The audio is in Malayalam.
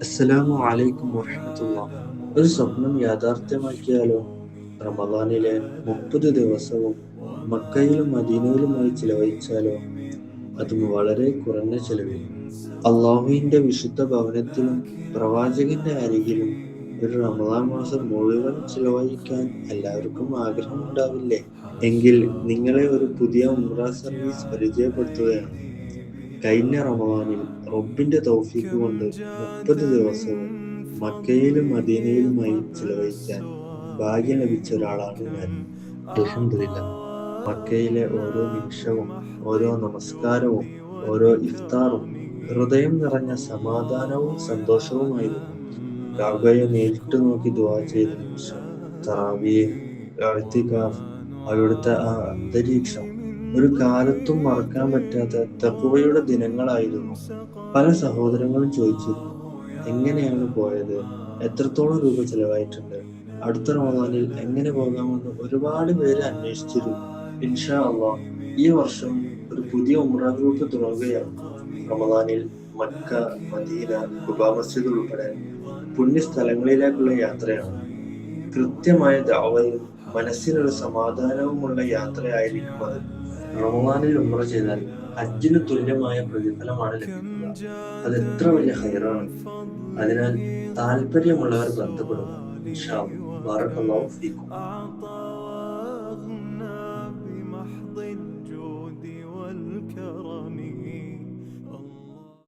അസ്സലാമു അലൈക്കും വറഹമത്തുള്ള. ഒരു സ്വപ്നം യാഥാർത്ഥ്യമാക്കിയാലോ? റമദാനിലെ മുപ്പത് ദിവസവും മക്കയിലും മദീനയിലുമായി ചിലവഴിച്ചാലോ? അതും വളരെ കുറഞ്ഞ ചെലവിൽ. അള്ളാഹുവിന്റെ വിശുദ്ധ ഭവനത്തിലും പ്രവാചകന്റെ അരികിലും ഒരു റമദാൻ മാസം മുഴുവൻ ചിലവഴിക്കാൻ എല്ലാവർക്കും ആഗ്രഹമുണ്ടാവില്ലേ? എങ്കിൽ നിങ്ങളെ ഒരു പുതിയ ഉംറ സർവീസ് പരിചയപ്പെടുത്തുകയാണ്. കഴിഞ്ഞ റമദാനിൽ റബ്ബിന്റെ തൗഫീഖ് കൊണ്ട് മുപ്പത് ദിവസവും മക്കയിലും മദീനയിലുമായി ചിലവഴിക്കാൻ ഭാഗ്യം ലഭിച്ച ഒരാളാണ് ഞാൻ. അലഹമില്ല മക്കയിലെ ഓരോ നിമിഷവും ഓരോ നമസ്കാരവും ഓരോ ഇഫ്താറും ഹൃദയം നിറഞ്ഞ സമാധാനവും സന്തോഷവുമായിരുന്നു. കാബയെ നേരിട്ട് നോക്കി ദുവാ ചെയ്ത നിമിഷം തറാവിയെ അവിടുത്തെ ആ അന്തരീക്ഷം ഒരു കാലത്തും മറക്കാൻ പറ്റാത്ത തക്കുവയുടെ ദിനങ്ങളായിരുന്നു. പല സഹോദരങ്ങളും ചോദിച്ചു എങ്ങനെയാണ് പോയത്? എത്രത്തോളം രൂപ ചെലവായിട്ടുണ്ട്? അടുത്ത റമദാനിൽ എങ്ങനെ പോകാമെന്ന് ഒരുപാട് പേര് അന്വേഷിച്ചിരുന്നു. ഇൻഷാ അള്ളാ ഈ വർഷം ഒരു പുതിയ ഉമ്ര ഗ്രൂപ്പ് തുടങ്ങുകയാണ്. റമദാനിൽ മക്ക മദീന കുബാ മസ്ജിദ് ഉൾപ്പെടെ പുണ്യ സ്ഥലങ്ങളിലേക്കുള്ള യാത്രയാണ്. കൃത്യമായ ദാവയും മനസ്സിനൊരു സമാധാനവുമുള്ള യാത്രയായിരിക്കും അത്. റമവാനിൽ ഉമ്ര ചെയ്താൽ ഹജ്ജിന് തുല്യമായ പ്രതിഫലമാണ് ലഭിക്കുക. അത് എത്ര വലിയ ഹൈറാണ്. അതിനാൽ താല്പര്യമുള്ളവർ ബന്ധപ്പെടുന്നു ബarakallahu ഫീക്കും.